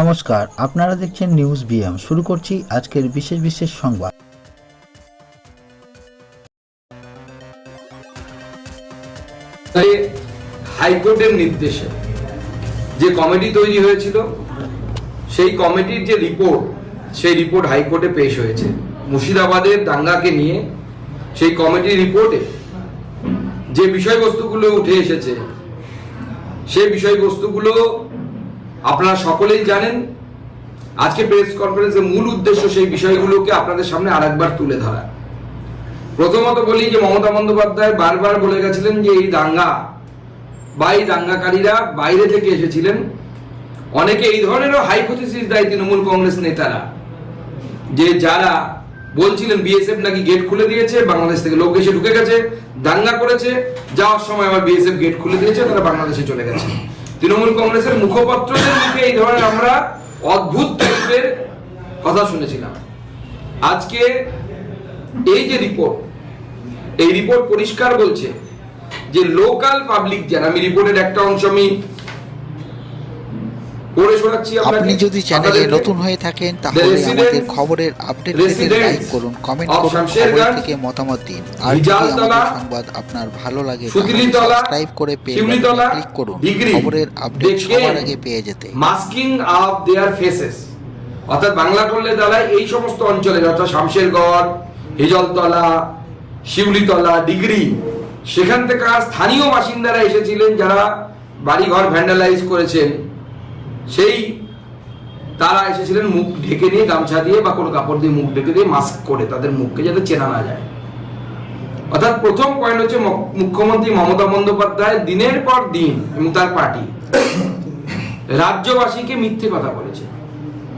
নমস্কার, আপনারা দেখছেন নিউজ বিএম শুরু করছি আজকের বিশেষ বিশেষ সংবাদ। হাইকোর্টের নির্দেশে যে কমিটি তৈরি হয়েছিল, সেই কমিটির যে রিপোর্ট, সেই রিপোর্ট হাইকোর্টে পেশ হয়েছে। মুর্শিদাবাদের দাঙ্গাকে নিয়ে সেই কমিটির রিপোর্টে যে বিষয়বস্তুগুলো উঠে এসেছে, সেই বিষয়বস্তুগুলো আপনারা সকলেই জানেন, আজকে প্রেস কনফারেন্সের মূল উদ্দেশ্য সেই বিষয়গুলোকে আপনাদের সামনে আরেকবার তুলে ধরা। প্রথমত বলি যে মমতা বন্দ্যোপাধ্যায় বারবার বলে গেছিলেন যে এই দাঙ্গা বা এই দাঙ্গাকারীরা বাইরে থেকে এসেছিলেন। অনেকে এই ধরনেরও হাইপোথিসিস দেয় তৃণমূল কংগ্রেস নেতারা যে যারা বলছিলেন বিএসএফ নাকি গেট খুলে দিয়েছে, বাংলাদেশ থেকে লোক এসে ঢুকে গেছে, দাঙ্গা করেছে, যাওয়ার সময় আবার বিএসএফ গেট খুলে দিয়েছে, তারা বাংলাদেশে চলে গেছে। তৃণমূল কংগ্রেসের মুখপত্রদের মুখে এই ধরনের আমরা অদ্ভুত টাইপের কথা শুনেছিলাম আজকে এই যে রিপোর্ট এই রিপোর্ট পরিষ্কার বলছে যে লোকাল পাবলিক যারা আমি রিপোর্টের একটা অংশ আমি। আপনি যদি চ্যানেলে নতুন হয়ে থাকেন তাহলে আমাদের খবরের আপডেট পেতে লাইক করুন কমেন্ট করুন খবর থেকে মতামত দিন। আর যদি আমাদের সংবাদ আপনার ভালো লাগে তাহলে সাবস্ক্রাইব করে পেয়ে ক্লিক করুন। খবরের আপডেট সবার আগে পেয়ে যেতে। মাস্কিং অফ দেয়ার ফেসেস অর্থাৎ বাংলা করলে দাঁড়ায় এই সমস্ত অঞ্চলের অর্থাৎ শামশেরগড় হিজলতলা শিউলিতলা ডিগ্রি সেখান থেকে স্থানীয় বাসিন্দারা এসেছিলেন যারা বাড়িঘর ভ্যান্ডালাইজ করেছেন। সেই তারা এসেছিলেন মুখ ঢেকে দিয়ে গামছা দিয়ে বা কোনো কাপড় দিয়ে মুখ ঢেকে দিয়ে মাস্ক করে তাদের মুখকে যাতে চেনা না যায়। অর্থাৎ প্রথম পয়েন্ট হচ্ছে মুখ্যমন্ত্রী মমতা বন্দ্যোপাধ্যায় দিনের পর দিন এবং তার পার্টি রাজ্যবাসীকে মিথ্যে কথা বলেছে।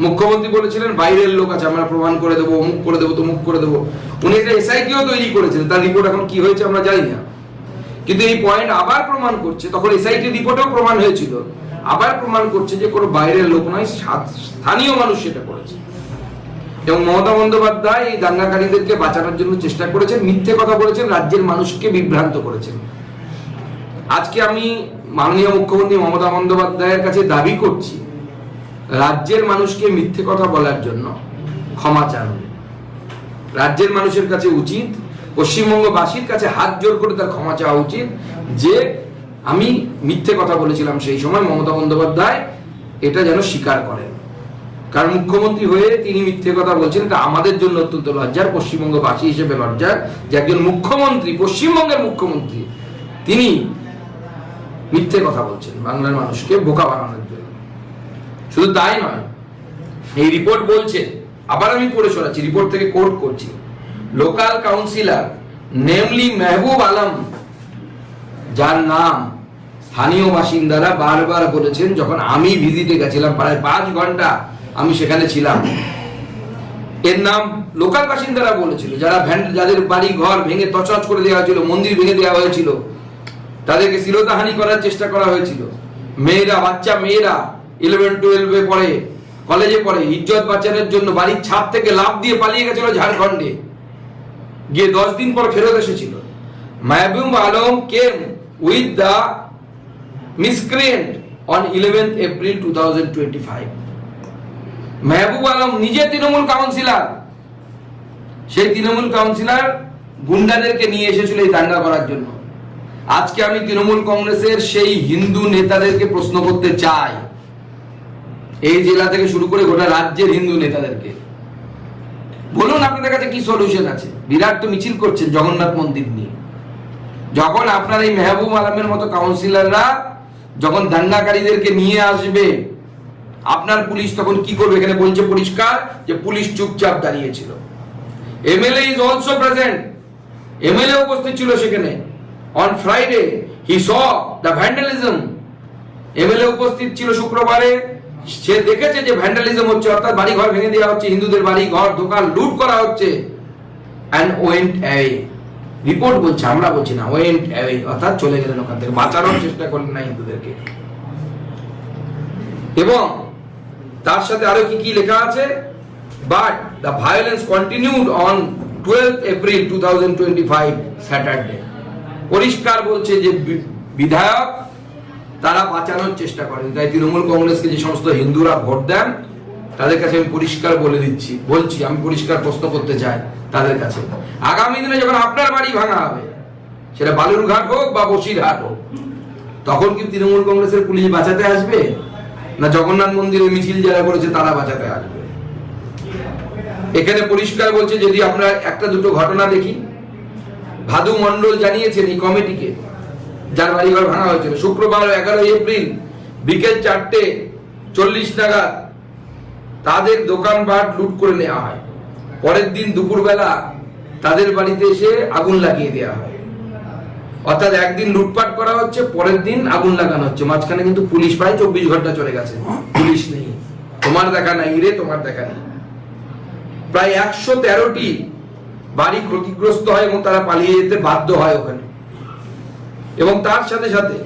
মুখ্যমন্ত্রী বলেছিলেন, বাইরের লোক আছে, আমরা প্রমাণ করে দেবো অমুক করে দেবো তমুক করে দেবো। উনি একটা এসআইটিও তৈরি করেছিলেন তার রিপোর্ট এখন কি হয়েছে আমরা জানি না। কিন্তু এই পয়েন্ট আবার প্রমাণ করছে, তখন এসআইটি রিপোর্টেও প্রমাণ হয়েছিল। আবার প্রমাণ করছে যে কোনো বাইরের লোক নয় স্থানীয় মানুষ সেটা করেছে। এবং মমতা বন্দ্যোপাধ্যায় এই দাঙ্গাকারীদেরকে বাঁচানোর জন্য চেষ্টা করেছেন, মিথ্যে কথা বলেছেন, রাজ্যের মানুষকে বিভ্রান্ত করেছেন। আজকে আমি মাননীয় মুখ্যমন্ত্রী মমতা বন্দ্যোপাধ্যায়ের কাছে দাবি করছি, রাজ্যের মানুষকে মিথ্যে কথা বলার জন্য ক্ষমা চান। রাজ্যের মানুষের কাছে উচিত, পশ্চিমবঙ্গবাসীর কাছে হাত জোর করে তার ক্ষমা চাওয়া উচিত, যে আমি মিথ্যে কথা বলেছিলাম সেই সময় মমতা বন্দ্যোপাধ্যায় এটা যেন স্বীকার করেন। কারণ মুখ্যমন্ত্রী হয়ে তিনি মিথ্যে কথা বলছেন, এটা আমাদের জন্য অত্যন্ত লজ্জার, পশ্চিমবঙ্গবাসী হিসেবে লজ্জার। যে একজন মুখ্যমন্ত্রী, পশ্চিমবঙ্গের মুখ্যমন্ত্রী, তিনি মিথ্যে কথা বলছেন বাংলার মানুষকে বোকা বানানোর জন্য। শুধু তাই নয়, এই রিপোর্ট বলছে, আবার আমি পড়ে শোনাচ্ছি, রিপোর্ট থেকে কোর্ট করছি, local councillor namely Mehboob Alam যার নাম স্থানীয় বাসিন্দারা বারবার বলেছেন, যখন আমি ভিজিটে গেছিলাম, প্রায় পাঁচ ঘণ্টা আমি সেখানে ছিলাম। এর নাম লোকাল বাসিন্দারা বলেছিল, যারা ভ্যান, যাদের বাড়ি ঘর ভেঙে তছনছ করে দেওয়া হয়েছিল, মন্দির ভেঙে দেওয়া হয়েছিল, তাদেরকে শিরোধাহানি করার চেষ্টা করা হয়েছিল। মেয়েরা, বাচ্চা মেয়েরা ইলেভেন টুয়েলভে পড়ে কলেজে পড়ে, ইজ্জত বাঁচানোর জন্য বাড়ির ছাদ থেকে লাভ দিয়ে পালিয়ে গেছিল ঝাড়খণ্ডে। গিয়ে দশ দিন পর ফেরত এসেছিল। Mahbub Alam came on eleventh April two thousand twenty five Mehboob Alam নিজে তৃণমূল কাউন্সিলর। সেই তৃণমূল কাউন্সিলর গুন্ডাদেরকে নিয়ে এসেছিল এই দাঙ্গা করার জন্য। আজকে আমি তৃণমূল কংগ্রেসের সেই হিন্দু নেতাদেরকে প্রশ্ন করতে চাই। এই জেলা থেকে শুরু করে গোটা রাজ্যের হিন্দু নেতাদেরকে। বলুন আপনাদের কাছে কি সলিউশন আছে? বিরাট তো মিছিল করছেন জগন্নাথ মন্দির নিয়ে। যখন আপনার এই মেহবুব আলমের মতো কাউন্সিলররা যখন দাঙ্গাকারীদেরকে নিয়ে আসবে, আপনার পুলিশ তখন কি করবে? এখানে বলছে পরিষ্কার যে পুলিশ চুপচাপ দাঁড়িয়েছিল। MLA is also present MLA উপস্থিত ছিল সেখানে। On Friday he saw the vandalism MLA উপস্থিত ছিল শুক্রবারে। সে দেখেছে যে ভ্যান্ডালিজম হচ্ছে, অর্থাৎ বাড়ি ঘর ভেঙে দেওয়া হচ্ছে, হিন্দুদের বাড়ি ঘর দোকান লুট করা হচ্ছে। অ্যান্ড ওয়েন্ট অ্যাওয়ে রিপোর্ট বলছে, আমরা বলছি না। ওয়েন্ট অর্থাৎ চলে গেলেন ওখান থেকে। বাঁচানোর চেষ্টা করলেন না হিন্দুদেরকে। এবং তার সাথে আরও কি কি লেখা আছে? But the violence continued on twelve April two thousand twenty five Saturday পরিষ্কার বলছে যে বিধায়ক, তারা বাঁচানোর চেষ্টা করেন। তাই তৃণমূল কংগ্রেসকে যে সমস্ত হিন্দুরা ভোট দেন, তাদের কাছে আমি পরিষ্কার বলে দিচ্ছি। বলছি, আমি পরিষ্কার প্রশ্ন করতে চাই। তাদের কাছে। আগামী দিনে যখন আপনার বাড়ি ভাঙা হবে, সেটা বালুরঘাট হোক বা বসির বসিরহাট হোক, তখন কি তৃণমূল কংগ্রেসের পুলিশ বাঁচাতে আসবে? না জগন্নাথ মন্দিরে মিছিল যারা করেছে, তারা বাঁচাতে আসবে? এখানে পরিষ্কার বলছে, যদি আমরা একটা দুটো ঘটনা দেখি, ভাদু মণ্ডল জানিয়েছেন এই কমিটিকে, যার বাড়িঘর ভাঙা হয়েছিল। শুক্রবার এগারোই এপ্রিল বিকেল চারটে চল্লিশ নাগাদ তাদের দোকানপাট লুট করে নেওয়া হয়। পরের দিন দুপুরবেলা তাদের বাড়িতে এসে আগুন লাগিয়ে দেওয়া হয়। অর্থাৎ একদিন লুটপাট করা হচ্ছে, পরের দিন আগুন লাগানো হচ্ছে। মাঝখানে কিন্তু পুলিশ প্রায় চব্বিশ ঘণ্টা চলে গেছে। পুলিশ নেই। তোমার দেখা নাই রে, তোমার দেখা নেই। প্রায় একশো তেরোটি বাড়ি ক্ষতিগ্রস্ত হয় এবং তারা পালিয়ে যেতে বাধ্য হয় ওখানে। এবং তার সাথে সাথে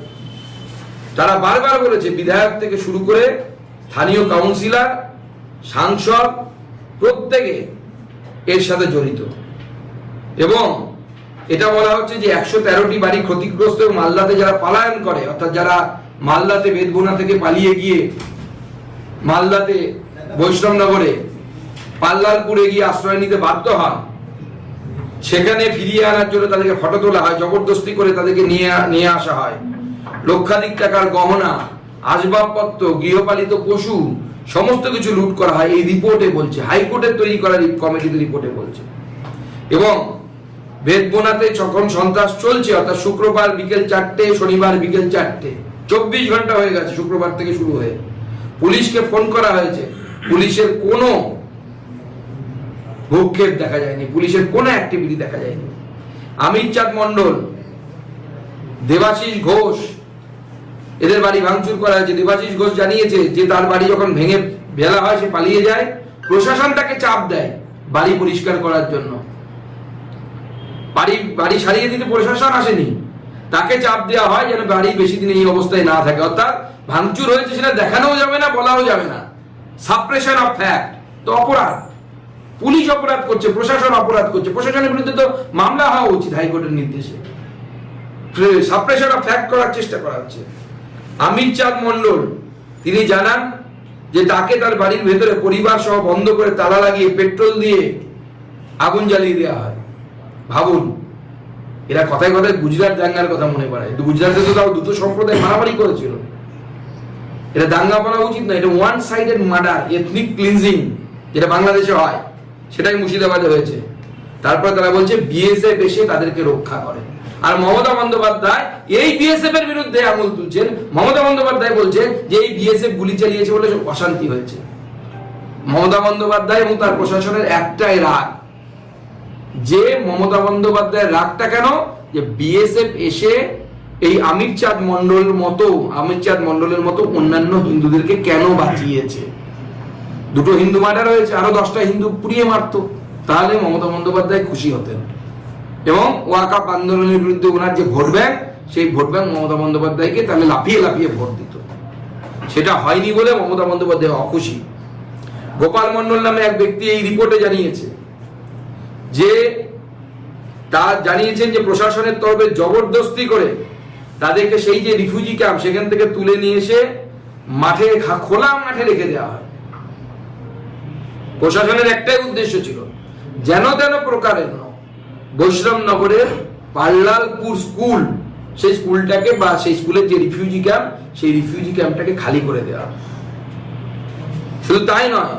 তারা বারবার বলেছে, বিধায়ক থেকে শুরু করে স্থানীয় কাউন্সিলর, সাংসদ, প্রত্যেকে এর সাথে জড়িত। এবং এটা বলা হচ্ছে যে একশো তেরোটি বাড়ি ক্ষতিগ্রস্ত মালদাতে যারা পালায়ন করে, অর্থাৎ যারা মালদাতে বেদবোনা থেকে পালিয়ে গিয়ে মালদাতে বৈষ্ণবনগরে পাল্লালপুরে গিয়ে আশ্রয় নিতে বাধ্য হন, সেখানে ফিরিয়ে আনার জন্য তাদেরকে ফটো তোলা হয়, জবরদস্তি করে তাদেরকে নিয়ে নিয়ে আসা হয়। লক্ষাধিক টাকার গহনা, আসবাবপত্র, গৃহপালিত পশু সমস্ত কিছু লুট করা হয়, এই রিপোর্টে বলছে, হাইকোর্টের তৈরি করা কমিটিতে রিপোর্টে বলছে। এবং বেদবোনাতে যখন সন্ত্রাস চলছে, অর্থাৎ শুক্রবার বিকেল চারটে, শনিবার বিকেল চারটে। চব্বিশ ঘণ্টা হয়ে গেছে শুক্রবার থেকে শুরু হয়ে। পুলিশকে ফোন করা হয়েছে, পুলিশের কোনো ভূক্ষেপ দেখা যায়নি, পুলিশের কোনো অ্যাক্টিভিটি দেখা যায়নি। আমির চাঁদ মন্ডল দেবাশিস ঘোষ এদের বাড়ি ভাঙচুর করা হয়েছে। দেবাশিস ঘোষ জানিয়েছে যে তার বাড়ি যখন ভেঙে ফেলা হয়, সে পালিয়ে যায়। প্রশাসন তাকে চাপ দেয় বাড়ি পরিষ্কার করার জন্য। বাড়ি বাড়ি সারিয়ে দিতে প্রশাসন আসেনি। তাকে চাপ দেওয়া হয় যেন বাড়ি বেশি দিন এই অবস্থায় না থাকে। অর্থাৎ ভাঙচুর হয়েছে সেটা যাবে না, বলাও যাবে না। সাপ্রেশন অফ ফ্যাক্ট তো অপরাধ। পুলিশ অপরাধ করছে, প্রশাসন অপরাধ করছে। প্রশাসনের বিরুদ্ধে তো মামলা হওয়া উচিত হাইকোর্টের নির্দেশে। সাপ্রেশন অফ ফ্যাক্ট করার চেষ্টা করা হচ্ছে। আমির চাঁদ মন্ডল তিনি জানান যে তাকে তার বাড়ির ভেতরে পরিবার সহ বন্ধ করে তালা লাগিয়ে পেট্রোল দিয়ে আগুন জ্বালিয়ে দেওয়া হয়। ভাবুন, এরা কথায় কথায় গুজরাট দাঙ্গার কথা মনে পড়ে গুজরাটে তো তাও দুটো সম্প্রদায় মারামারি করেছিল। এটা দাঙ্গা বলা উচিত না এটা one sided murder ethnic cleansing যেটা বাংলাদেশে হয়, সেটাই মুর্শিদাবাদে হয়েছে। তারপর তারা বলছে বিএসএফ এসে তাদেরকে রক্ষা করে। আর মমতা বন্দ্যোপাধ্যায়, এই বিএসএফ এর বিরুদ্ধে আঙুল তুলছেন। মমতা বন্দ্যোপাধ্যায় বলছেন যে এই বিএসএফ গুলি চালিয়েছে বলে অশান্তি হয়েছে। মমতা বন্দ্যোপাধ্যায় এবং তার প্রশাসনের একটাই রাগ। যে মমতা বন্দ্যোপাধ্যায়ের রাগটা কেন? যে বিএসএফ এসে এই আমির চাঁদ মন্ডলের মতো, আমির চাঁদ মন্ডলের মতো অন্যান্য হিন্দুদেরকে কেন বাঁচিয়েছে? দুটো হিন্দু মার্ডার হয়েছে, আরও দশটা হিন্দু পুড়িয়ে মারতো। তাহলে মমতা বন্দ্যোপাধ্যায় খুশি হতেন। এবং ওয়াকাপ আন্দোলনের বিরুদ্ধে ওনার যে ভোট ব্যাংক, সেই ভোট ব্যাংক মমতা বন্দ্যোপাধ্যায়কে তাহলে লাফিয়ে লাফিয়ে ভোট দিত। সেটা হয়নি বলে মমতা বন্দ্যোপাধ্যায় অখুশি। গোপাল মন্ডল নামে এক ব্যক্তি এই রিপোর্টে জানিয়েছে যে তা জানিয়েছেন যে প্রশাসনের তরফে জবরদস্তি করে তাদেরকে সেই যে রিফিউজি ক্যাম্প, সেখান থেকে তুলে নিয়ে এসে মাঠে খোলা মাঠে রেখে দেওয়া হয়। প্রশাসনের একটাই উদ্দেশ্য ছিল যেন তেন প্রকারের ন বৈষ্ণব নগরের পাল্লালপুর স্কুল, সেই স্কুলটাকে বা সেই স্কুলের যে রিফিউজি ক্যাম্প সেই রিফিউজি ক্যাম্পটাকে খালি করে দেওয়া শুধু তাই নয়,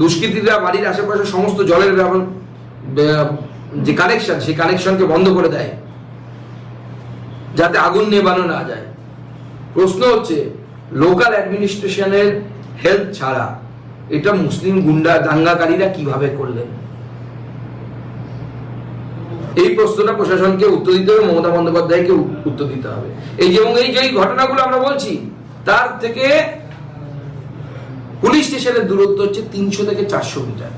দুষ্কৃতীরা বাড়ির আশেপাশে সমস্ত জলের যে কানেকশন সেই কানেকশনকে বন্ধ করে দেয়, যাতে আগুন নেবানো না যায়। প্রশ্ন হচ্ছে লোকাল অ্যাডমিনিস্ট্রেশনের হেল্প ছাড়া এটা মুসলিম গুন্ডা দাঙ্গাকারীরা কীভাবে করলেন? এই প্রশ্নটা প্রশাসনকে উত্তর দিতে হবে, মমতা বন্দ্যোপাধ্যায়কে উত্তর দিতে হবে। এই যে এই যে ঘটনাগুলো আমরা বলছি, তার থেকে পুলিশ স্টেশনের দূরত্ব হচ্ছে তিনশো থেকে চারশো মিটার।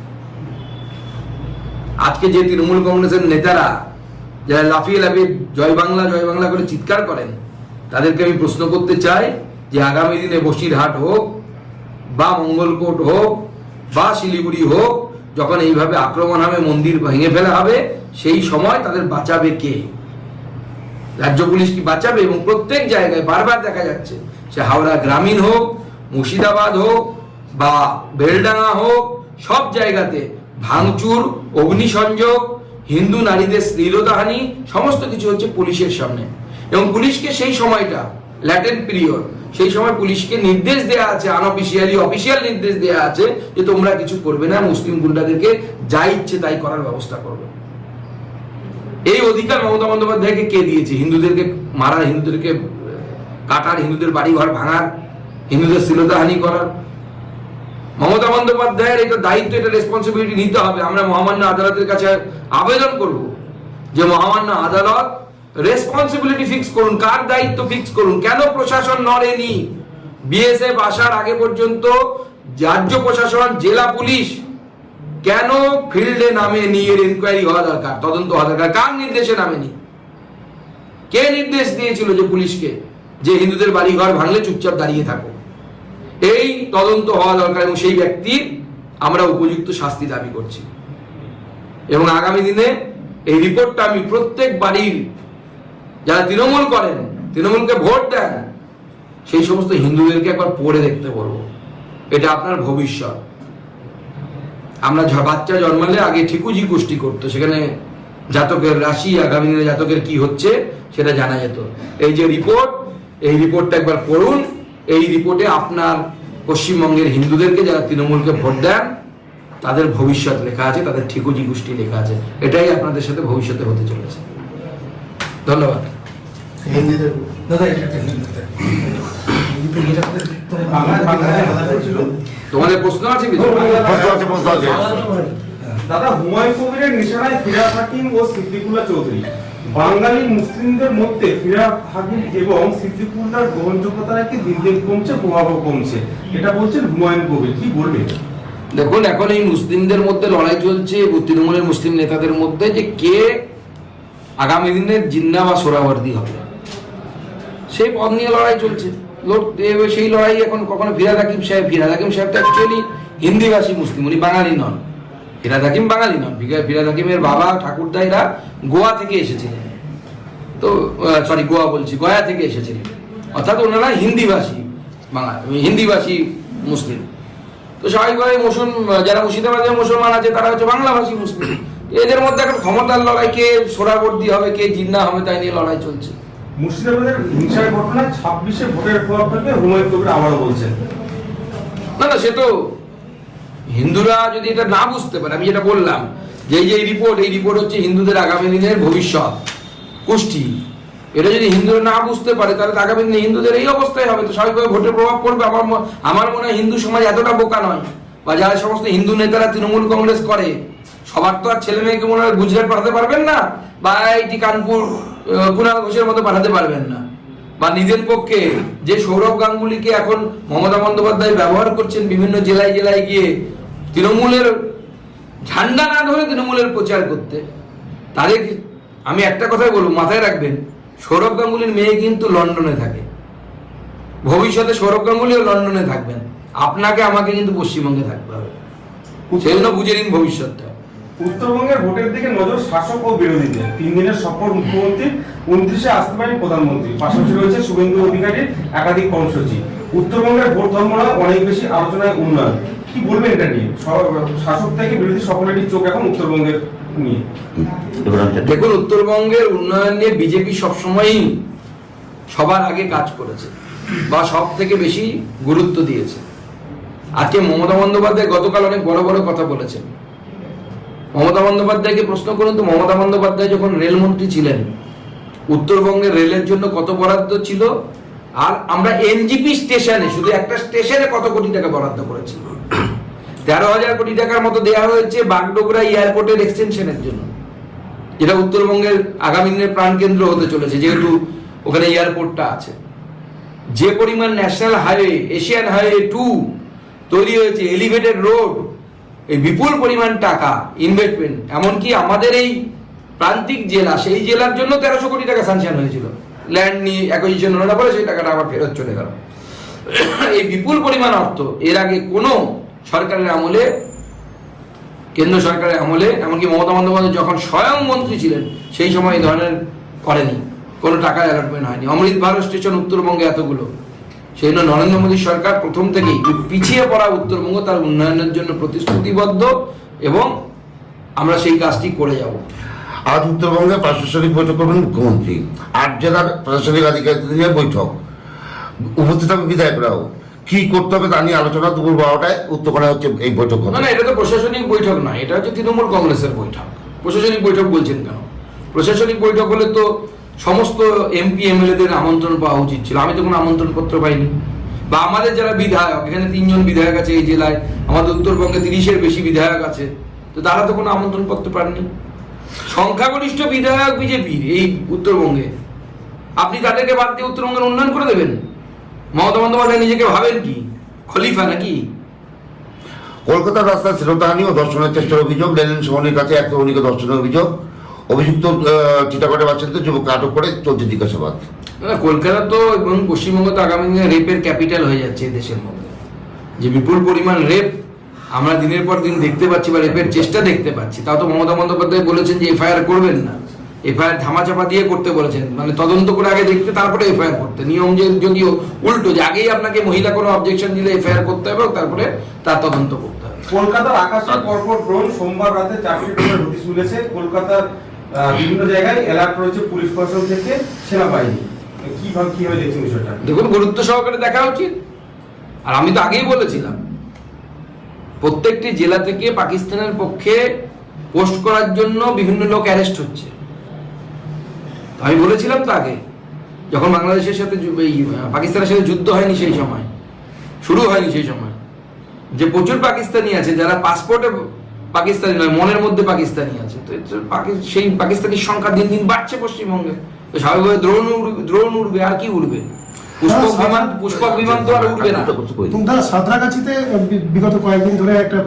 আজকে যে তৃণমূল কংগ্রেসের নেতারা যারা লাফিয়ে লাফিয়ে জয় বাংলা জয় বাংলা করে চিৎকার করেন, তাদেরকে আমি প্রশ্ন করতে চাই যে আগামী দিনে বসিরহাট হোক, বা মঙ্গলকোট হোক, বা শিলিগুড়ি হোক যখন এইভাবে আক্রমণ হবে, মন্দির ভেঙে ফেলা হবে, সেই সময় তাদের বাঁচাবে কে? রাজ্য পুলিশ কি বাঁচাবে? এবং প্রত্যেক জায়গায় বারবার দেখা যাচ্ছে, সে হাওড়া গ্রামীণ হোক, মুর্শিদাবাদ হোক, বা বেলডাঙ্গা হোক, সব জায়গাতে ভাঙচুর, অগ্নিসংযোগ, হিন্দু নারীদের শ্লীলতাহানি সমস্ত কিছু হচ্ছে পুলিশের সামনে। এবং পুলিশকে সেই সময়টা ল্যাটেন্ট পিরিয়ড সেই সময় পুলিশকে নির্দেশ দেওয়া আছে আনঅফিসিয়ালি অফিসিয়াল নির্দেশ দেওয়া আছে যে তোমরা কিছু করবে না, মুসলিম গুন্ডাদেরকে যা ইচ্ছে তাই করার ব্যবস্থা করবে। এই অধিকার মমতা বন্দ্যোপাধ্যায়কে কে দিয়েছে? হিন্দুদেরকে মারার, হিন্দুদেরকে কাটার, হিন্দুদের বাড়ি ঘর ভাঙার, হিন্দুদের শ্লীলতাহানি করার। মমতা বন্দ্যোপাধ্যায়ের এটা দায়িত্ব, এটা রেসপন্সিবিলিটি নিতে হবে। আমরা মহামান্য আদালতের কাছে আবেদন করব যে মহামান্য আদালত রেসপন্সিবিলিটি ফিক্স করুন, কার দায়িত্ব ফিক্স করুন, কেন প্রশাসন নড়েনি? বিএসএফ আসার আগে পর্যন্ত রাজ্য প্রশাসন, জেলা পুলিশ কেন ফিল্ডে নামে? নিয়ে এনকোয়ারি হওয়া দরকার, তদন্ত হওয়া দরকার। কার নির্দেশে নামেনি? কে নির্দেশ দিয়েছিল যে পুলিশকে? যে হিন্দুদের বাড়ি ঘর ভাঙলে চুপচাপ দাঁড়িয়ে থাকো। এই তদন্ত হওয়া দরকার এবং সেই ব্যক্তির আমরা উপযুক্ত শাস্তি দাবি করছি। এবং আগামী দিনে এই রিপোর্টটা আমি প্রত্যেক বাড়ির যারা তৃণমূল করেন, তৃণমূলকে ভোট দেন, সেই সমস্ত হিন্দুদেরকে একবার পড়ে দেখতে বলব। এটা আপনার ভবিষ্যৎ। আমরা বাচ্চা জন্মালে আগে ঠিকুজি গোষ্ঠী করতো, সেখানে জাতকের রাশি, আগামী দিনে জাতকের কি হচ্ছে, সেটা জানা যেত। এই যে রিপোর্ট, এই রিপোর্টটা একবার পড়ুন। এই রিপোর্টে আপনার পশ্চিমবঙ্গের হিন্দুদেরকে যারা তৃণমূলকে ভোট দেন, তাদের ভবিষ্যৎ লেখা আছে, তাদের ঠিকুজি গোষ্ঠী লেখা আছে। এটাই আপনাদের সাথে ভবিষ্যতে হতে চলেছে। ধন্যবাদ। তোমাদের প্রশ্ন আছে কিছু দাদা হুমায়ুন কবিরের নিশানায় হাকিম ও সিদ্দিকুল্লাহ চৌধুরী। বাঙালি মুসলিমদের মধ্যে হাকিম এবং সিদ্দিকুল্লাহর গ্রহণযোগ্যতা নাকি দিন দিন কমছে প্রভাবও কমছে। এটা বলছেন হুমায়ুন কবির। কি বলবেন দেখুন এখন এই মুসলিমদের মধ্যে লড়াই চলছে তৃণমূলের মুসলিম নেতাদের মধ্যে যে কে আগামী দিনে জিন্না বা সোরাবর্দি হবে। সেই পদ নিয়ে লড়াই চলছে। সেই লড়াই এখন কখনো ফিরাদ হাকিম সাহেব ফিরাদ হাকিম সাহেব তো অ্যাকচুয়ালি হিন্দিভাষী মুসলিম, উনি বাঙালি নন। ফিরাদ হাকিম বাঙালি নন। ফিরা- ফিরাদ হাকিমের বাবা, ঠাকুরদাইরা গোয়া থেকে এসেছিলেন তো সরি গোয়া বলছি, গয়া থেকে এসেছিলেন অর্থাৎ ওনারা হিন্দিভাষী বাংলা হিন্দিভাষী মুসলিম। তো স্বাভাবিকভাবে মুসলিম, যারা মুর্শিদাবাদের মুসলমান আছে, তারা হচ্ছে বাংলাভাষী মুসলিম। এদের মধ্যে এখন ক্ষমতার লড়াই, কে সোরাবর্দি হবে, কে জিন্না হবে, তাই নিয়ে লড়াই চলছে। মুর্শিদাবাদের হিংসার ঘটনায় ছাব্বিশে ভোটের প্রভাব ফেলবে হুমায়ুন কবির আবারও বলছেন। না না, সে তো হিন্দুরা যদি এটা না বুঝতে পারে, আমি যেটা বললাম, যে এই যে রিপোর্ট এই রিপোর্ট হচ্ছে হিন্দুদের আগামী দিনের ভবিষ্যৎ, কুষ্টি। এটা যদি হিন্দুরা না বুঝতে পারে, তাহলে আগামী দিনে হিন্দুদের এই অবস্থায় হবে। তো স্বাভাবিকভাবে ভোটের প্রভাব পড়বে। আমার আমার মনে হয় হিন্দু সমাজ এতটা বোকা নয়, বা যারা সমস্ত হিন্দু নেতারা তৃণমূল কংগ্রেস করে সবার তো আর ছেলে মেয়েকে মনে হয় গুজরাট পাঠাতে পারবেন না, বা আইটি কানপুর কুণাল ঘোষের মতো পাঠাতে পারবেন না। বা নিজের পক্ষে যে সৌরভ গাঙ্গুলিকে এখন মমতা বন্দ্যোপাধ্যায় ব্যবহার করছেন বিভিন্ন জেলায় জেলায় গিয়ে, তৃণমূলের ঝান্ডা না ধরে তৃণমূলের প্রচার করতে, তাদের আমি একটা কথাই বলব, মাথায় রাখবেন, সৌরভ গাঙ্গুলির মেয়ে কিন্তু লন্ডনে থাকে। ভবিষ্যতে সৌরভ গাঙ্গুলিও লন্ডনে থাকবেন। আপনাকে, আমাকে কিন্তু পশ্চিমবঙ্গে থাকতে হবে। সেই জন্য বুঝে নিন ভবিষ্যৎটা। উত্তরবঙ্গের ভোটের দিকে নজর শাসক ও বিরোধীদের। তিন দিনের সফর মুখ্যমন্ত্রী, উনত্রিশে আসতে পারেন প্রধানমন্ত্রী। পাশাপাশি রয়েছে শুভেন্দু অধিকারীর একাধিক কর্মসূচি। উত্তরবঙ্গের ভোট ধর্মরা অনেক বেশি আলোচনায় উন্নয়ন। কি বলবেন এটা নিয়ে? শাসক থেকে বিরোধী সকলেরই চোখ এখন উত্তরবঙ্গের নিয়ে। দেখুন, উত্তরবঙ্গের উন্নয়ন নিয়ে বিজেপি সবসময়ই সবার আগে কাজ করেছে বা সব থেকে বেশি গুরুত্ব দিয়েছে। আজকে মমতা বন্দ্যোপাধ্যায় গতকাল অনেক বড় বড় কথা বলেছেন। মমতা বন্দ্যোপাধ্যায়কে প্রশ্ন করুন তো, মমতা বন্দ্যোপাধ্যায় যখন রেলমন্ত্রী ছিলেন, উত্তরবঙ্গের রেলের জন্য কত বরাদ্দ ছিল? আর আমরা এনজিপি স্টেশনে, শুধু একটা স্টেশনে কত কোটি টাকা বরাদ্দ করেছি? তেরো হাজার কোটি টাকার মতো দেওয়া হয়েছে বাগডোগরা এয়ারপোর্টের এক্সটেনশনের জন্য। যেটা উত্তরবঙ্গের আগামী দিনের প্রাণকেন্দ্র হতে চলেছে, যেহেতু ওখানে এয়ারপোর্টটা আছে। যে পরিমাণ national highway, Asian highway two তৈরি হয়েছে, এলিভেটেড রোড এই বিপুল পরিমাণ টাকা ইনভেস্টমেন্ট এমনকি আমাদের এই প্রান্তিক জেলা, সেই জেলার জন্য তেরোশো কোটি টাকা স্যাংশন হয়েছিল। ল্যান্ড নিয়ে অ্যাকুইজিশন ওনারা বলে সেই টাকাটা আবার ফেরত চলে গেল। এই বিপুল পরিমাণ অর্থ, এর আগে কোনো সরকারের আমলে, কেন্দ্র সরকারের আমলে, এমনকি মমতা বন্দ্যোপাধ্যায় যখন স্বয়ং মন্ত্রী ছিলেন, সেই সময় এই ধরনের করেনি। কোনো টাকার অ্যালটমেন্ট হয়নি। অমৃত ভারত স্টেশন উত্তরবঙ্গে এতগুলো। সেই জন্য নরেন্দ্র মোদী সরকার প্রথম থেকেই পিছিয়ে পড়া উত্তরবঙ্গ তার উন্নয়নের জন্য প্রতিশ্রুতিবদ্ধ এবং আমরা সেই কাজটি করে যাব। আজ উত্তরবঙ্গে প্রশাসনিক বৈঠক করবেন মুখ্যমন্ত্রী। আট জেলার প্রশাসনিক আধিকারিকদের নিয়ে বৈঠক। উপস্থিত হবে বিধায়করাও। কি করতে হবে তা নিয়ে আলোচনা দুপুর বারোটায়। উত্তরকোণায় হচ্ছে এই বৈঠক না না এটা তো প্রশাসনিক বৈঠক না এটা হচ্ছে তৃণমূল কংগ্রেসের বৈঠক। প্রশাসনিক বৈঠক বলছেন কেন? প্রশাসনিক বৈঠক হলে তো সমস্ত এমপি এমএলএদের আমন্ত্রণ পাওয়া উচিত ছিল। আমি তো কোনো আমন্ত্রণ পত্র পাইনি। বা আমাদের যারা বিধায়ক, এখানে তিনজন বিধায়ক আছে এই জেলায়, আমাদের উত্তরবঙ্গে তিরিশের বেশি বিধায়ক আছে, তো তারা তো কোনো আমন্ত্রণ পত্র পাননি। সংখ্যাগরিষ্ঠ বিধায়ক বিজেপির এই উত্তরবঙ্গে। আপনি তাদেরকে বাদ দিয়ে উত্তরবঙ্গের উন্নয়ন করে দেবেন? মমতা বন্দ্যোপাধ্যায় নিজেকে ভাবেন কি? খলিফা নাকি? কলকাতার রাস্তায় শ্রোতাহানি ও দর্শনের চেষ্টার অভিযোগ, লেনিন সহনির কাছে এক তরুণীকে দর্শনের অভিযোগ। অভিযুক্ত চিটাগড়ের বাসিন্দা যুবককে আটক করে চলছে জিজ্ঞাসাবাদ। না, কলকাতা তো এবং পশ্চিমবঙ্গ তো আগামী দিনে রেপের ক্যাপিটাল হয়ে যাচ্ছে দেশের মধ্যে। যে বিপুল পরিমাণ রেপ আমরা দিনের পর দিন দেখতে পাচ্ছি বা রেপের চেষ্টা দেখতে পাচ্ছি তাও তো মমতা বন্দ্যোপাধ্যায় বলেছেন যে এফআইআর করবেন না। এফআইআর ধামাচাপা দিয়ে করতে বলেছেন মানে তদন্ত করে আগে দেখতে তারপরে এফআইআর করতে। নিয়ম যে যদিও উল্টো যে আগেই আপনাকে মহিলা কোনো অবজেকশন দিলে এফআইআর করতে হবে এবং তারপরে তার তদন্ত করতে হবে। কলকাতার আকাশে পরপর ড্রোন সোমবার রাতে চারটি ড্রোনের হদিস মিলেছে কলকাতার বিভিন্ন জায়গায় অ্যালার্ট রয়েছে পুলিশ প্রশাসন থেকে সেনাবাহিনী। কীভাবে কীভাবে দেখছেন বিষয়টা? দেখুন, গুরুত্ব সহকারে দেখা উচিত। আর আমি তো আগেই বলেছিলাম, প্রত্যেকটি জেলা থেকে পাকিস্তানের পক্ষে পোস্ট করার জন্য বিভিন্ন লোক অ্যারেস্ট হচ্ছে। আমি বলেছিলাম তো আগে, যখন বাংলাদেশের সাথে পাকিস্তানের সাথে যুদ্ধ হয়নি সেই সময়, শুরু হয়নি সেই সময়, যে প্রচুর পাকিস্তানি আছে, যারা পাসপোর্টে পাকিস্তানি নয় মনের মধ্যে পাকিস্তানি আছে। তো সেই পাকিস্তানির সংখ্যা দিন দিন বাড়ছে পশ্চিমবঙ্গে। তো স্বাভাবিকভাবে দ্রোণ উড়বে দ্রোণ উড়বে আর কি উড়বে? পুষ্পক বিমান পুষ্পক বিমান তো আর উড়বে না। তোমরা সাঁতরাগাছিতে বিগত কয়েকদিন ধরে একটা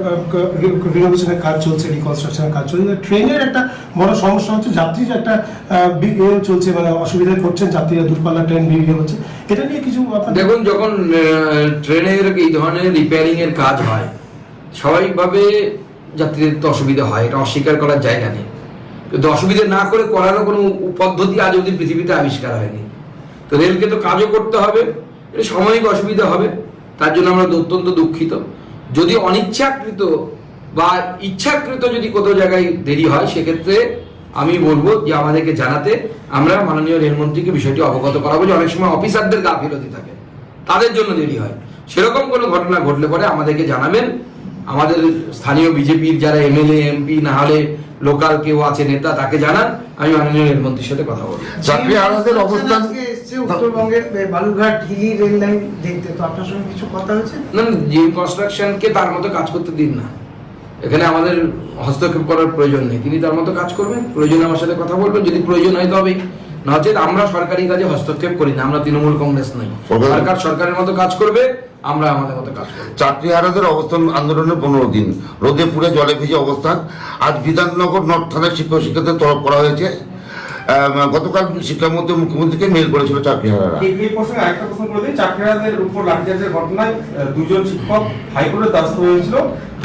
রিনোভেশনের কাজ চলছে রিকনস্ট্রাকশনের কাজ চলছে। ট্রেনের একটা বড় সমস্যা হচ্ছে যাত্রীর একটা আহ, বি- চলছে মানে যাত্রীরা দূরপাল্লা ট্রেন বিক্রি হচ্ছে। এটা নিয়ে কিছু দেখুন যখন আহ, ট্রেনের এই ধরনের রিপেয়ারিং এর কাজ হয় স্বাভাবিকভাবে যাত্রীদের তো অসুবিধা হয়, এটা অস্বীকার করার জায়গা নেই। কিন্তু অসুবিধা না করে করারও কোনো পদ্ধতি আজ অবধি পৃথিবীতে আবিষ্কার হয়নি। তো রেলকে তো কাজও করতে হবে এটা সাময়িক অসুবিধা হবে, তার জন্য আমরা অত্যন্ত দুঃখিত। যদি অনিচ্ছাকৃত বা ইচ্ছাকৃত যদি কোথাও জায়গায় দেরি হয়, সেক্ষেত্রে আমি বলব যে আমাদেরকে জানাতে আমরা মাননীয় রেলমন্ত্রীকে বিষয়টি অবগত করাবো যে অনেক সময় অফিসারদের গাফিলতি থাকে, তাদের জন্য দেরি হয়। সেরকম কোনো ঘটনা ঘটলে পরে আমাদেরকে জানাবেন। আমাদের স্থানীয় বিজেপির যারা এমএলএ এমপি না হলে লোকাল কেউ আছে নেতা তাকে জানান আমি মাননীয় রেলমন্ত্রীর সাথে কথা বলব। চাকরি হারাদের অবস্থান উত্তরবঙ্গের এ, হিলি রেল লাইন দেখতে। তো আপনার সঙ্গে কিছু কথা হয়েছে? না না, যে কনস্ট্রাকশনকে তার মতো কাজ করতে দিন না। এখানে আমাদের হস্তক্ষেপ করার প্রয়োজন নেই। তিনি তার মতো কাজ করবেন। প্রয়োজনে আমার সাথে কথা বলবেন। যদি প্রয়োজন হয় তবেই। নচেত আমরা সরকারি কাজে হস্তক্ষেপ করি না আমরা তৃণমূল কংগ্রেস নই। সরকার- সরকার সরকারের মতো কাজ করবে আমরা আমাদের মতো কাজ করব। চাকরি হারাদের অবস্থান আন্দোলনের পনেরো দিন। রোদে পুড়ে জলে ভিজে অবস্থান। আজ বিধাননগর নর্থ থানার শিক্ষক শিক্ষকদের তরফ করা হয়েছে। আহ, গতকাল শিক্ষামন্ত্রী মুখ্যমন্ত্রীকে মেল করেছিল চাকরি হারারা। এই এই প্রসঙ্গে আরেকটা প্রশ্ন করে দিই। চাকরিহারাদের উপর লাঠিচার্জের ঘটনায় দুজন শিক্ষক হাইকোর্টের দ্বারস্থ হয়েছিল।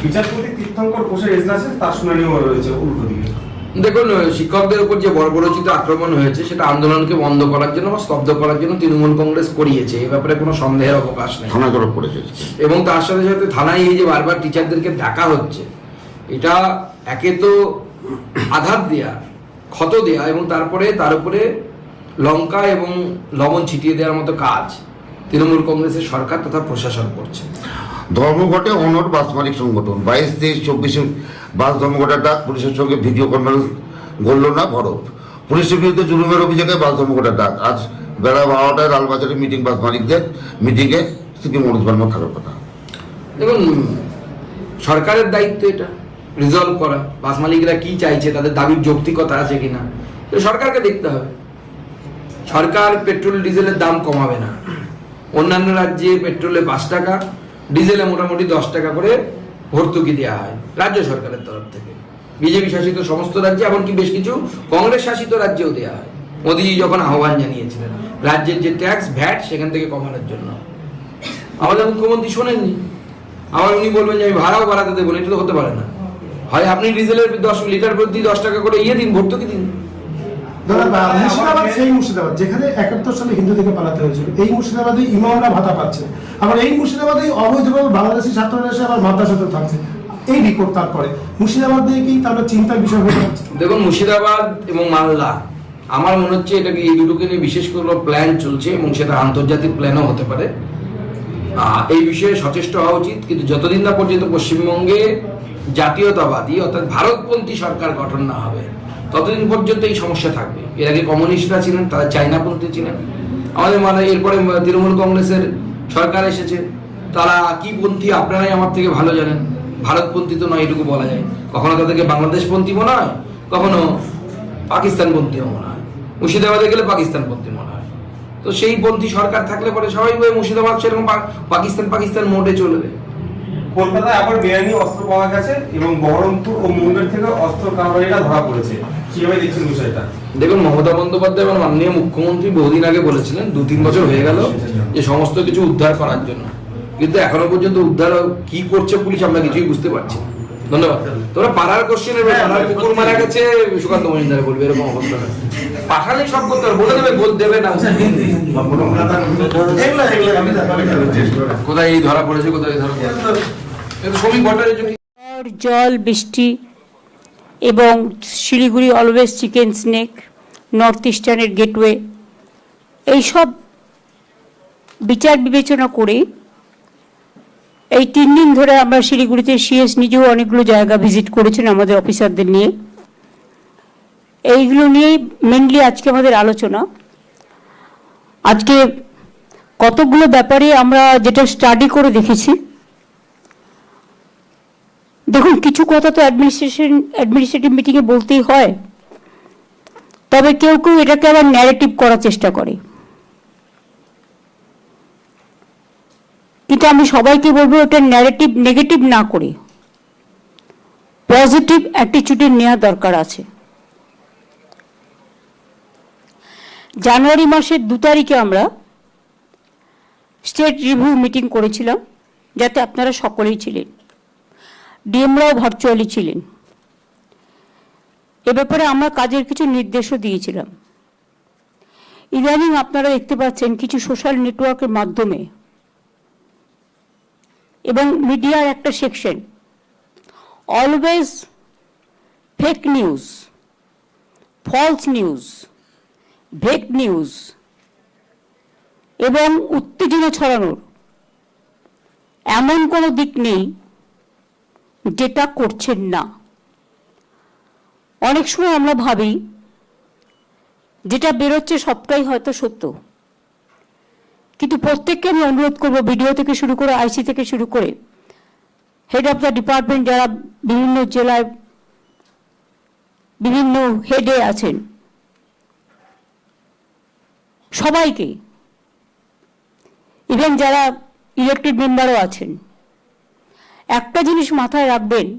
বিচারপতি তীর্থঙ্কর ঘোষের এজলাসে তার শুনানিও রয়েছে উল্টো দিকে। দেখুন শিক্ষকদের উপর যে বর্বরচিত আক্রমণ হয়েছে সেটা আন্দোলনকে বন্ধ করার জন্য বা স্তব্ধ করার জন্য তৃণমূল কংগ্রেস করিয়েছে। এ ব্যাপারে কোনো সন্দেহের অবকাশ নেই। তরফ করেছে এবং তার সাথে সাথে থানায় এই যে বারবার টিচারদেরকে ডাকা হচ্ছে এটা একে তো আঘাত দেয়া ক্ষত দেয়া এবং তারপরে তার উপরে লঙ্কা এবং লবণ ছিটিয়ে দেওয়ার মতো কাজ তৃণমূল কংগ্রেসের সরকার তথা প্রশাসন করছে। ধর্মঘটে অনর বাস মালিক সংগঠন। বাইশ, তেইশ, চব্বিশে বাস ধর্মঘটের ডাক পুলিশের সঙ্গে ভিডিও কনফারেন্স গড়ল না ভরত। পুলিশের বিরুদ্ধে জুলুমের অভিযোগে বাস ধর্মঘটের ডাক। আজ বেলা বারোটায় লালবাজারে মিটিং বাস মালিকদের মিটিংয়ে সিপি মনোজ বর্মা থাকার কথা। দেখুন, সরকারের দায়িত্ব এটা রিজলভ করা। বাস মালিকরা কি চাইছে, তাদের দাবির যৌক্তিকতা আছে কিনা সরকারকে দেখতে হবে। সরকার পেট্রোল, ডিজেলের দাম কমাবে না। অন্যান্য রাজ্যে পেট্রোলে পাঁচ টাকা ডিজেলে মোটামুটি দশ টাকা করে ভর্তুকি দেওয়া হয়, রাজ্য সরকারের তরফ থেকে। বিজেপি শাসিত সমস্ত রাজ্যে, এমনকি বেশ কিছু কংগ্রেস শাসিত রাজ্যেও দেওয়া হয়। মোদীজি যখন আহ্বান জানিয়েছিলেন, রাজ্যের যে ট্যাক্স ভ্যাট সেখান থেকে কমানোর জন্য। আমাদের মুখ্যমন্ত্রী শোনেননি। আবার উনি বলবেন যে, আমি ভাড়াও বাড়াতে দেবো এটা তো হতে পারে না। হয় আপনি ডিজেলের দশ লিটার প্রতি দশ টাকা করে ইয়ে দিন, ভর্তুকি দিন। মুর্শিদাবাদ সেই মুর্শিদাবাদ যেখানে একাত্তর সালে হিন্দুদেরকে পালাতে হয়েছিল এই মুর্শিদাবাদে ইমামরা ভাতা পাচ্ছে। আবার এই মুর্শিদাবাদে অবৈধভাবে বাংলাদেশি ছাত্ররা এসে আবার মাদ্রাসাতে থাকছে। এই রিপোর্ট তারপরে। মুর্শিদাবাদ নিয়ে কি তাহলে চিন্তার বিষয় হয়ে যাচ্ছে? দেখুন মুর্শিদাবাদ এবং মালদা আমার মনে হচ্ছে এটাকে এই দুটোকে নিয়ে বিশেষ করে প্ল্যান চলছে এবং সেটা আন্তর্জাতিক প্ল্যানও হতে পারে। আহ, এই বিষয়ে সচেষ্ট হওয়া উচিত কিন্তু যতদিন না পর্যন্ত পশ্চিমবঙ্গে জাতীয়তাবাদী অর্থাৎ ভারতপন্থী সরকার গঠন না হবে ততদিন পর্যন্ত এই সমস্যা থাকবে। এর আগে কমিউনিস্টরা ছিলেন, তারা চাইনাপন্থী ছিলেন। আমাদের মানে এরপরে তৃণমূল কংগ্রেসের সরকার এসেছে। তারা কি পন্থী, আপনারাই আমার থেকে ভালো জানেন। ভারতপন্থী তো নয়, এটুকু বলা যায়। কখনো তাদেরকে বাংলাদেশপন্থী মনে হয় কখনো পাকিস্তানপন্থীও মনে হয়। মুর্শিদাবাদে গেলে পাকিস্তানপন্থী মনে হয়। তো সেই পন্থী সরকার থাকলে পরে স্বাভাবিকভাবে মুর্শিদাবাদ সেরকম পাকিস্তান পাকিস্তান মোডে চলবে। কলকাতায় আবার বেআইনি অস্ত্র পাওয়া গেছে এবং বহরমপুর ও মুঙ্গের থেকে অস্ত্র কারবারিরা ধরা পড়েছে। কীভাবে দেখছেন বিষয়টা? দেখুন মমতা বন্দ্যোপাধ্যায় এবং মাননীয় মুখ্যমন্ত্রী বহুদিন আগে বলেছিলেন দু তিন বছর হয়ে গেল যে সমস্ত কিছু উদ্ধার করার জন্য। কিন্তু এখনও পর্যন্ত উদ্ধার কি করছে পুলিশ আমরা কিছুই বুঝতে পারছি ধন্যবাদ। তোমরা পাড়ার কোশ্চেন এবার পাড়ার কুকুর মারা গেছে সুকান্ত মজুমদার বলবে এরকম অবস্থা পাঠালে সব করতে হবে বলে দেবে গোল দেবে না কোথায় এই ধরা পড়েছে কোথায় ধরা পড়েছে? জল, বৃষ্টি এবং Siliguri always chicken snake, north ইস্টার্নের gateway, এইসব বিচার বিবেচনা করে এই তিন দিন ধরে আমরা শিলিগুড়িতে সিএস নিজেও অনেকগুলো জায়গা ভিজিট করেছেন আমাদের অফিসারদের নিয়ে। এইগুলো নিয়েই মেনলি আজকে আমাদের আলোচনা। আজকে কতগুলো ব্যাপারে আমরা যেটা স্টাডি করে দেখেছি দেখুন, কিছু কথা তো অ্যাডমিনিস্ট্রেশন অ্যাডমিনিস্ট্রেটিভ মিটিংয়ে বলতেই হয়। তবে কেউ কেউ এটাকে আবার ন্যারেটিভ করার চেষ্টা করে। কিন্তু আমি সবাইকে বলব ওটা ন্যারেটিভ নেগেটিভ না করে। পজিটিভ অ্যাটিচিউডে নেওয়া দরকার আছে। জানুয়ারি মাসের দু তারিখে আমরা স্টেট রিভিউ মিটিং করেছিলাম, যাতে আপনারা সকলেই ছিলেন। ডিএমরাও ভার্চুয়ালি ছিলেন। এ ব্যাপারে আমরা কাজের কিছু নির্দেশও দিয়েছিলাম। ইদানিং আপনারা দেখতে পাচ্ছেন কিছু সোশ্যাল নেটওয়ার্কের মাধ্যমে এবং মিডিয়ার একটা section always fake news false news fake news এবং উত্তেজনা ছড়ানোর। এমন কোনো দিক নেই যেটা করছেন না। অনেক সময় আমরা ভাবি, যেটা বেরোচ্ছে সবটাই হয়তো সত্য। কিন্তু প্রত্যেককে আমি অনুরোধ করব ভিডিও থেকে শুরু করে, আইসি থেকে শুরু করে হেড অফ দ্য ডিপার্টমেন্ট যারা বিভিন্ন জেলায় বিভিন্ন হেডে আছেন, সবাইকে ইভেন যারা ইলেক্টেড মেম্বারও আছেন একটা জিনিস মাথায় রাখবেন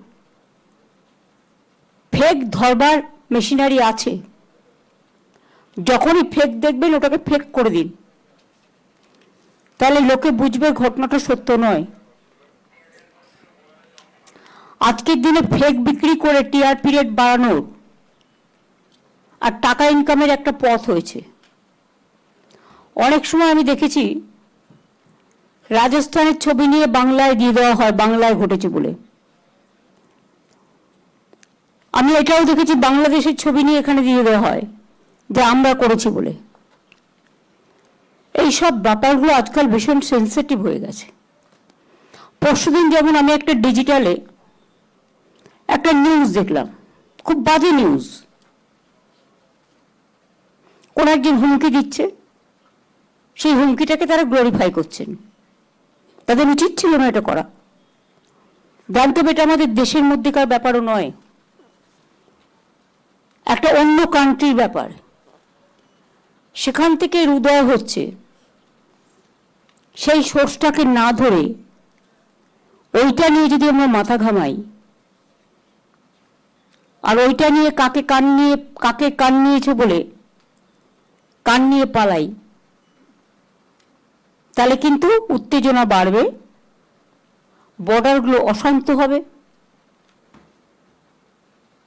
ফেক ধরবার মেশিনারি আছে। যখনই ফেক দেখবেন, ওটাকে ফেক করে দিন। তাহলে লোকে বুঝবে ঘটনাটা সত্য নয়। আজকের দিনে ফেক বিক্রি করে টিআর পিরিয়ড বাড়ানোর আর টাকা ইনকামের একটা পথ হয়েছে। অনেক সময় আমি দেখেছি রাজস্থানের ছবি নিয়ে বাংলায় দিয়ে দেওয়া হয়, বাংলায় ঘটেছে বলে। আমি এটাও দেখেছি, বাংলাদেশের ছবি নিয়ে এখানে দিয়ে দেওয়া হয়, যে আমরা করেছি বলে। এই সব ব্যাপারগুলো আজকাল ভীষণ সেন্সিটিভ হয়ে গেছে। পরশুদিন যেমন আমি একটা ডিজিটালে একটা নিউজ দেখলাম, খুব বাজে নিউজ কোন একজন হুমকি দিচ্ছে, সেই হুমকিটাকে তারা গ্লোরিফাই করছেন। তাদের উচিত ছিল না এটা করা। জানতে এটা আমাদের দেশের মধ্যেকার ব্যাপারও নয়। একটা অন্য কান্ট্রির ব্যাপার। সেখান থেকে উদয় হচ্ছে। সেই সোর্সটাকে না ধরে ওইটা নিয়ে যদি আমরা মাথা ঘামাই, আর ওইটা নিয়ে কাকে কান নিয়ে, কাকে কান নিয়েছে বলে, কান নিয়ে পালাই তাহলে কিন্তু উত্তেজনা বাড়বে বর্ডারগুলো অশান্ত হবে।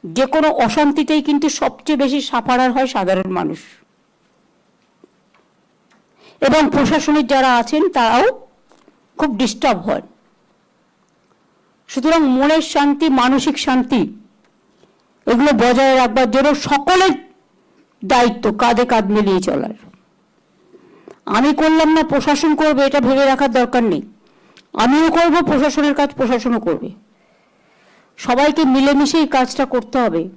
যে কোনো অশান্তিতেই কিন্তু সবচেয়ে বেশি সাফারার হয় সাধারণ মানুষ। এবং প্রশাসনের যারা আছেন, তারাও খুব ডিস্টার্ব হয়। সুতরাং মনের শান্তি, মানসিক শান্তি, এগুলো বজায় রাখবার জন্য সকলের দায়িত্ব কাঁধে কাঁধ মিলিয়ে চলার। আমি করলাম না, প্রশাসন করবে, এটা ভেবে রাখার দরকার নেই। আমিও করব, প্রশাসনের কাজ প্রশাসনও করবে। সবাইকে মিলেমিশেই কাজটা করতে হবে।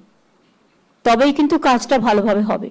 তবেই কিন্তু কাজটা ভালোভাবে হবে।